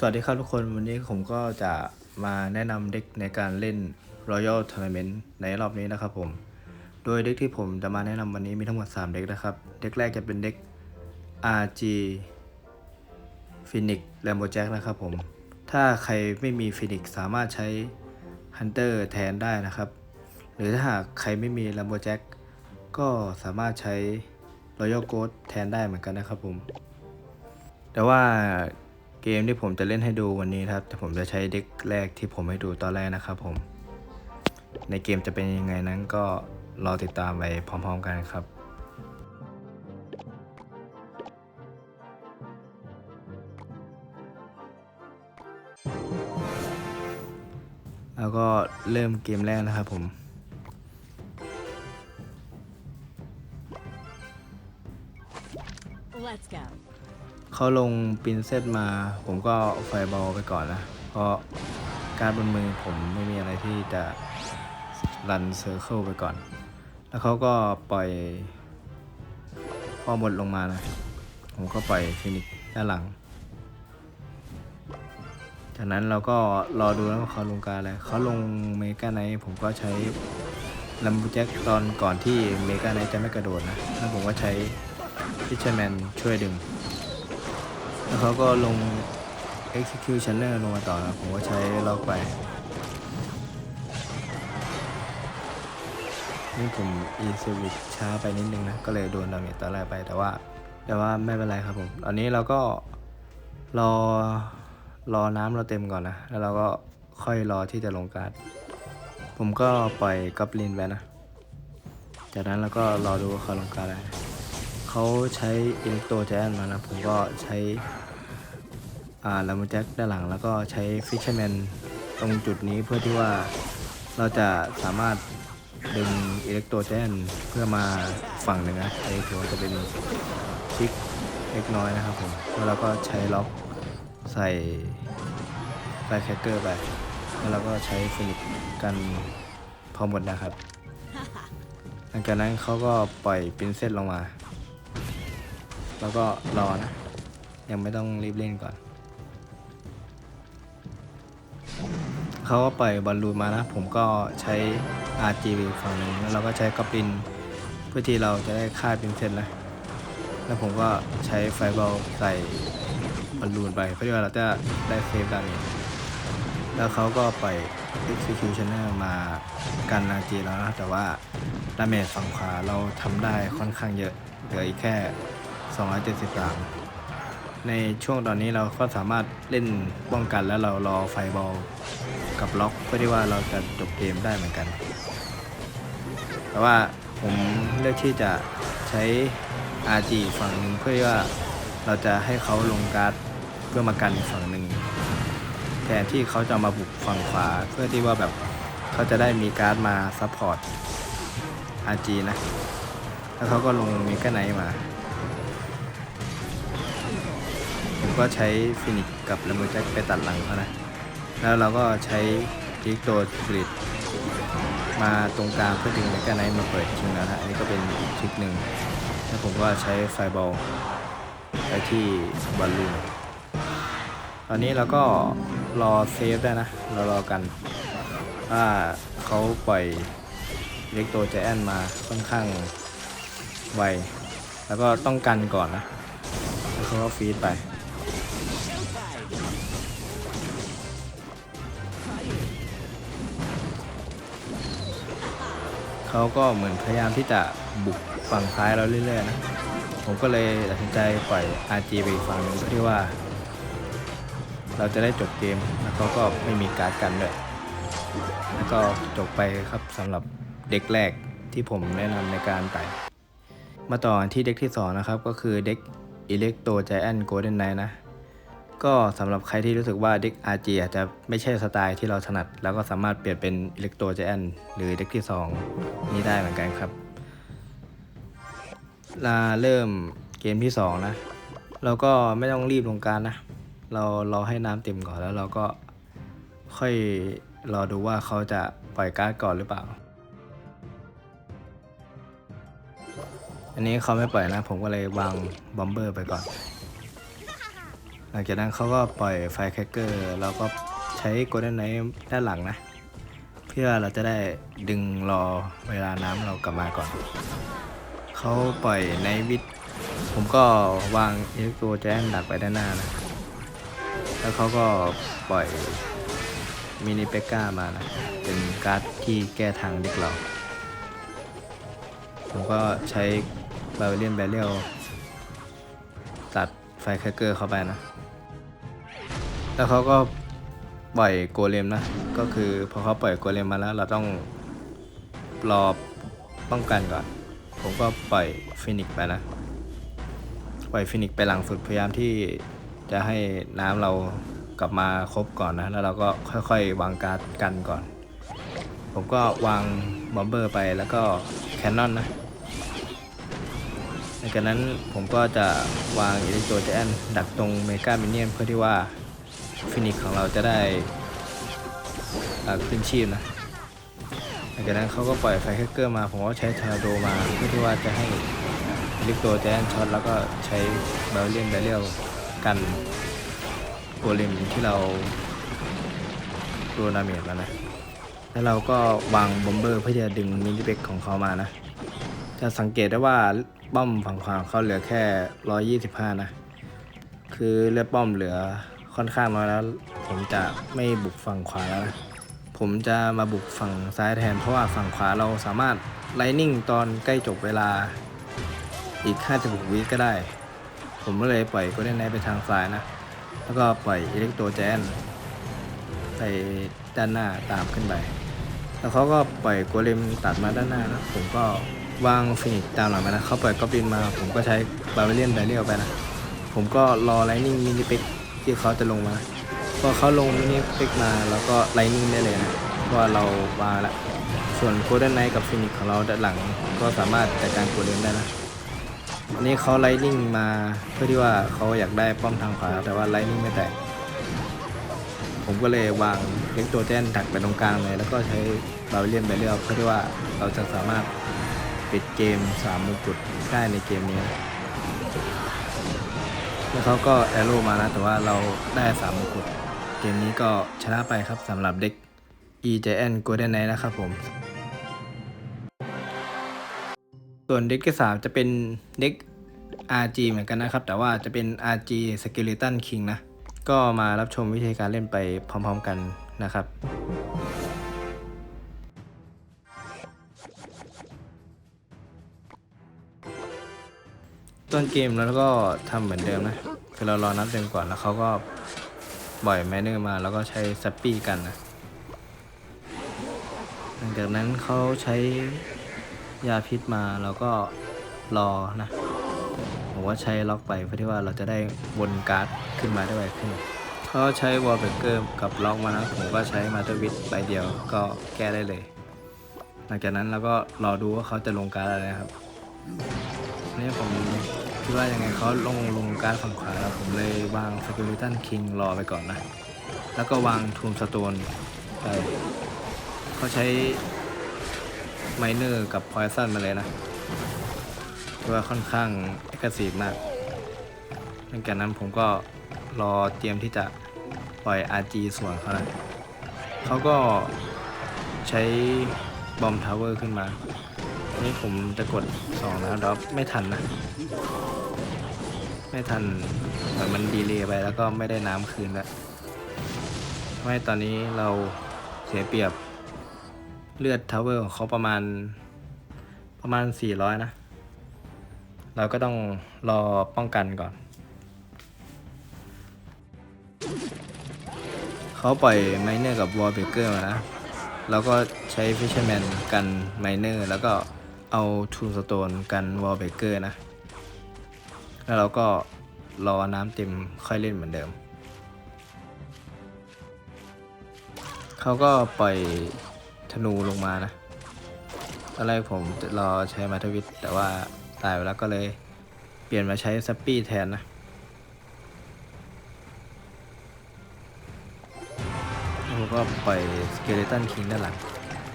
สวัสดีครับทุกคนวันนี้ผมก็จะมาแนะนำเด็กในการเล่น Royal Tournament ในรอบนี้นะครับผม โดยเด็กที่ผมจะมาแนะนำวันนี้มีทั้งหมด 3 เด็กนะครับ เด็กแรกจะเป็นเด็ก RG Phoenix Rambo Jack นะครับผม ถ้าใครไม่มี Phoenix สามารถใช้ Hunter แทนได้นะครับ หรือถ้าหากใครไม่มี Rambo Jack ก็สามารถใช้ Royal Ghost แทนได้เหมือนกันนะครับผม แต่ว่า เกมที่ผมจะเล่นให้ดูวันนี้ครับ แต่ผมจะใช้เด็กแรกที่ผมให้ดูตอนแรกนะครับผม ในเกมจะเป็นยังไงนั้นก็รอติดตามไปพร้อม ๆ กันครับแล้วก็เริ่มเกมแรกนะครับผม เขาลงปินเซตมา ผมก็ไฟบอลไปก่อนนะ เพราะการบนมือผมไม่มีอะไรที่จะรันเซอร์เคิลไปก่อน แล้วเขาก็ปล่อยพอหมดลงมานะ ผมก็ปล่อยฟินิกด้านหลัง จากนั้นเราก็รอดูแล้วเขาลงการอะไรเขาลงเมกาไนผมก็ใช้ลัมบูแจ็คตอนก่อนที่เมกาไนจะไม่กระโดดนะ แล้วผมก็ใช้พิชแมนช่วยดึง แล้วเขาก็ลง executioner ลงมาต่อนะผมก็ใช้ล็อกไป นี่ผม e s e r v i c ช้าไปนิดนึงนะ ก็เลยโดนดาเมจตอนแรกไปแต่ว่าแต่ว่าไม่เป็นไรครับผมตอนนี้เราก็รอรอน้ำเราเต็มก่อนนะ แล้วเราก็ค่อยรอที่จะลงการ์ด ผมก็ปล่อยกอบลินไปนะ จากนั้นเราก็รอดูเขาลงการ์ดอะไร เขาใช้อิเล็กโตแจนมานะผมก็ใช้อ่าลามูแจ็คด้านหลังแล้วก็ใช้ฟิชเชอร์แมนตรงจุดนี้เพื่อที่ว่าเราจะสามารถดึงอิเล็กโตแจนเพื่อมาฝั่งหนึ่งนะไอ้ถือว่าจะเป็นทริกเล็กน้อยนะครับผมแล้วเราก็ใช้ล็อกใส่ไฟแคคเกอร์ไป แล้วเราก็ใช้ฟินิกกันพอหมดนะครับ หลังจากนั้นเขาก็ปล่อยปรินเซตลงมา แล้วก็รอนะ ยังไม่ต้องรีบเล่นก่อน เขาก็ปล่อยบอลลูนมานะ ผมก็ใช้ RGB ฝั่งหนึ่งแล้วเราก็ใช้กอบลินเพื่อที่เราจะได้ฆ่าปรินเซตนะ แล้วผมก็ใช้ไฟบอลใส่บอลลูนไปเพื่อที่ว่าเราจะได้เซฟดาเมจแล้วเขาก็ปล่อย Executioner มากัน RG แล้วนะ แต่ว่าดาเมจฝั่งขวาเราทำได้ค่อนข้างเยอะเหลืออีกแค่ 273 ในช่วงตอนนี้เราก็สามารถเล่นป้องกันแล้วเรารอไฟบอลกับล็อกเพื่อที่ว่าเราจะจบเกมได้เหมือนกัน แต่ว่าผมเลือกที่จะใช้ RG ฝั่งหนึ่งเพื่อที่ว่าเราจะให้เขาลงการ์ดเพื่อมากันฝั่งหนึ่งแทนที่เขาจะมาบุกฝั่งขวาเพื่อที่ว่าแบบเขาจะได้มีการ์ดมาซัพพอร์ต RG นะ แล้วเขาก็ลงมีกาไนมา ก็ใช้ฟินิกกับลามูแจ็คไปตัดหลังเขานะ แล้วเราก็ใช้ดิกโตกริดมาตรงกลางเพื่อดึงเมกาไนท์มาเปิดชิงแล้วนะอันนี้ก็เป็นอีกทริกหนึ่งแล้วผมก็ใช้ไฟบอลไปที่บอลลูนตอนนี้เราก็รอเซฟได้นะ เรารอกันว่าเขาปล่อยเล็กโตใจแอนมาค่อนข้างไว แล้วก็ต้องกันก่อนนะ แล้วเขาก็ฟีดไป เขาก็เหมือนพยายามที่จะบุกฝั่งซ้ายเราเรื่อยๆนะ ผมก็เลยตัดสินใจปล่อย RG ไปอีกฝั่งหนึงเพื่อที่ว่า เราจะได้จบเกมแล้วเขาก็ไม่มีการ์ดกันด้วยแล้วก็จบไปครับสำหรับเด็กแรกที่ผมแนะนำในการไต่มาต่อที่เด็กที่ 2 นะครับ ก็คือเด็ก Electro Giant Golden Knight นะ ก็สำหรับใครที่รู้สึกว่าเด็ก RG อาจจะไม่ใช่สไตล์ที่เราถนัด แล้วก็สามารถเปลี่ยนเป็น Electro Giant หรือเด็กที่ 2 นี้ได้เหมือนกันครับลาเริ่มเกมที่ 2 นะ เราก็ไม่ต้องรีบลงการนะ เรารอให้น้ำเต็มก่อนแล้วเราก็ค่อยรอดูว่าเขาจะปล่อยการ์ดก่อนหรือเปล่า อันนี้เขาไม่ปล่อยนะ ผมก็เลยวางบอมเบอร์ไปก่อน ลังจากนั้นเขาก็ปล่อยไฟแคคเกอร์ เราก็ใช้โกลเด้นไนท์ด้านหลังนะ เพื่อเราจะได้ดึงรอเวลาน้ำเรากลับมาก่อน เขาปล่อยในวิทผมก็วางอิเล็กโทรแจนดักไปด้านหน้านะ แล้วเขาก็ปล่อยมินิเปกก้ามานะ เป็นการ์ดที่แก้ทางเด็กเรา ผมก็ใช้บาเลียนแบเรียลตัดไฟแคคเกอร์เข้าไปนะ แล้วเขาก็ปล่อยโกเลมนะ ก็คือพอเขาปล่อยโกเลมมาแล้ว เราต้องรอป้องกันก่อน ผมก็ปล่อยฟินิกไปนะ ปล่อยฟินิกไปหลังสุดพยายามที่จะให้น้ำเรากลับมาครบก่อนนะ แล้วเราก็ค่อยๆ วางการ์ดกันก่อน ผมก็วางบอมเบอร์ไปแล้วก็แคนนอนนะหลังจากนั้นผมก็จะวางอิเล็กโทรเจนดักตรงเมกามิเนียนเพื่อที่ว่า ฟินิกของเราจะได้ขึ้นชีพนะหลังจากนั้นเขาก็ปล่อยไฟแคคเกอร์มา ผมก็ใช้ทอร์โดมาเพื่อที่ว่าจะให้อิเล็กโทรเจนช็อตแล้วก็ใช้บาเลียนแบเรียลกันโกเลมที่เราโดนดาเมจแล้วนะ แล้วเราก็วางบอมเบอร์เพื่อจะดึงมินิเบกของเขามานะ จะสังเกตได้ว่าป้อมฝั่งขวาเขาเหลือแค่ 125 นะ คือเลือดป้อมเหลือ ค่อนข้างน้อยแล้ว ผมจะไม่บุกฝั่งขวาแล้วนะผมจะมาบุกฝั่งซ้ายแทน เพราะว่าฝั่งขวาเราสามารถไลนิ่งตอนใกล้จบเวลาอีก56วิก็ได้ ผมก็เลยปล่อยกลเด้นไนไปทางซ้ายนะ แล้วก็ปล่อยอิเล็กโตรแจนไปด้านหน้าตามขึ้นไป แล้วเขาก็ปล่อยโกเลมตัดมาด้านหน้านะ ผมก็วางฟินิกตามหลังไปนะ เขาปล่อยกอบลินมา ผมก็ใช้บาเลียนไบเรียลไปนะ ผมก็รอไลนิ่งมินิเปิก ที่เขาจะลงมา พอเขาลงมินิปิกมาแล้วก็ไลนิ่งได้เลยนะว่าเราวาละส่วนโคเดนไนกับฟินิกของเราด้านหลังก็สามารถจัดการโกเลมได้นะอันนี้เขาไลนิ่งมาเพื่อที่ว่าเขาอยากได้ป้อมทางขวาแต่ว่าไลนิ่งไม่แตกผมก็เลยวางเล็กตัวแจนดักไปตรงกลางเลย แล้วก็ใช้บาเลียนไปเรื่อยเพื่อที่ว่าเราจะสามารถปิดเกม3มงกุฎได้ในเกมนี้ แล้วเขาก็แอโร่มานะแต่ว่าเราได้3มงกุฎเกมนี้ก็ชนะไปครับสำหรับเด็ก e j n Golden Knight นะครับผม ส่วนเด็กที่สามจะเป็นเด็ก RG เหมือนกันนะครับ แต่ว่าจะเป็น RG Skeleton King นะ ก็มารับชมวิธีการเล่นไปพร้อมๆกันนะครับ ต้นเกมแล้วก็ทำเหมือนเดิมนะคือเรารอนับเดิมก่อนแล้วเขาก็บ่อยแมนเนอร์มาแล้วก็ใช้ซัปปี้กันนะหลังจากนั้นเขาใช้ยาพิษมาเราก็รอนะผมว่าใช้ล็อกไปเพื่อที่ว่าเราจะได้วนการ์ดขึ้นมาได้ไวขึ้นเขาใช้วอลเบเกอร์กับล็อกมานะผมก็ใช้มาตวิทใบเดียวก็แก้ได้เลย หลังจากนั้นเราก็รอดูว่าเขาจะลงการ์ดอะไรนะครับนี่ผม คิดว่ายังไงเขาลงลงการฝั่งขวาแล้วผมเลยวางสกิลิตันคิงรอไปก่อนนะ แล้วก็วางทูมสโตนไปเขาใช้ไมเนอร์กับพอยซันมาเลยนะคือว่าค่อนข้างเอกสีมากหลังจากนั้นผมก็รอเตรียมที่จะปล่อย RG ส่วนเขานะเขาก็ใช้บอมทาวเวอร์ขึ้นมา นี่ผมจะกดสองแล้วแล้วไม่ทันนะ ไม่ทันเหมือนมันดีเลย์ไปแล้วก็ไม่ได้น้ำคืนแล้วทำให้ตอนนี้เราเสียเปรียบเลือดทาวเวอร์ของเขาประมาณประมาณ 400 นะ เราก็ต้องรอป้องกันก่อน เขาปล่อยไมเนอร์กับวอลเบเกอร์มานะ แล้วก็ใช้ฟิชเชอร์แมนกันไมเนอร์แล้วก็เอาทูสโตนกันวอลเบเกอร์นะ แล้วเราก็รอน้ำเต็มค่อยเล่นเหมือนเดิม เขาก็ปล่อยธนูลงมานะตอนแรกผมจะรอใช้มาทวิตแต่ว่าตายไปแล้วก็เลยเปลี่ยนมาใช้ซัปปี้แทนนะแล้วก็ปล่อยสเกเลตันคิงด้านหลัง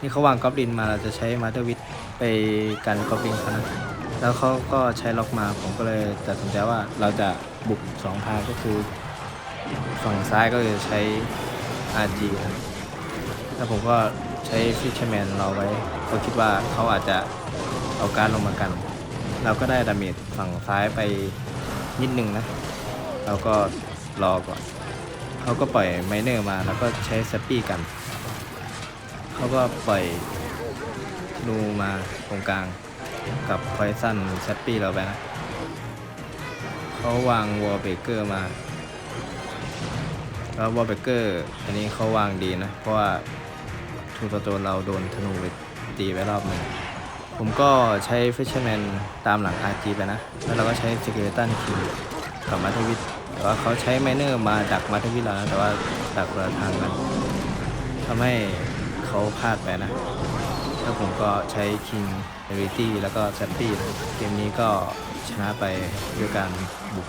นี่เขาวางกอบลินมาเราจะใช้มาเตอร์วิทไปกันกอบลินเขานะ แล้วเขาก็ใช้ล็อกมาผมก็เลยตัดสินใจว่าเราจะบุกสองทางก็คือฝั่งซ้ายก็จะใช้ RG ครับแล้วผมก็ใช้ Fisherman รอไว้เพราะคิดว่าเขาอาจจะเอาการลงมากัน เราก็ได้ดาเมจฝั่งซ้ายไปนิดนึงนะ เราก็รอก่อนเขาก็ปล่อยไมเนอร์มาแล้วก็ใช้สปี้กัน เขาก็ปล่อยนูมาตรงกลาง กับไฟซันสปี้เราไปนะเขาวางวอลเบเกอร์มา แล้ววอลเบเกอร์อันนี้เขาวางดีนะ เพราะว่าทูตโจนเราโดนธนูไปตีไปรอบหนึงผมก็ใช้ฟิชเชอร์แมนตามหลัง RG ไปนะ แล้วเราก็ใช้สเกเลตันคิวกับมาทวิทแต่ว่าเขาใช้ไมเนอร์มาดักมาทวิทเรานะแต่ว่าดักคนละทางกันทำให้เขาพลาดไปนะ แล้วผมก็ใช้คิงเอริตี้แล้วก็แซปปี้เกมนี้ก็ชนะไปด้วยการบุก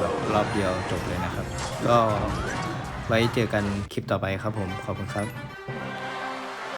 แบบรอบเดียวจบเลยนะครับ ก็ไว้เจอกันคลิปต่อไปครับผม ขอบคุณครับ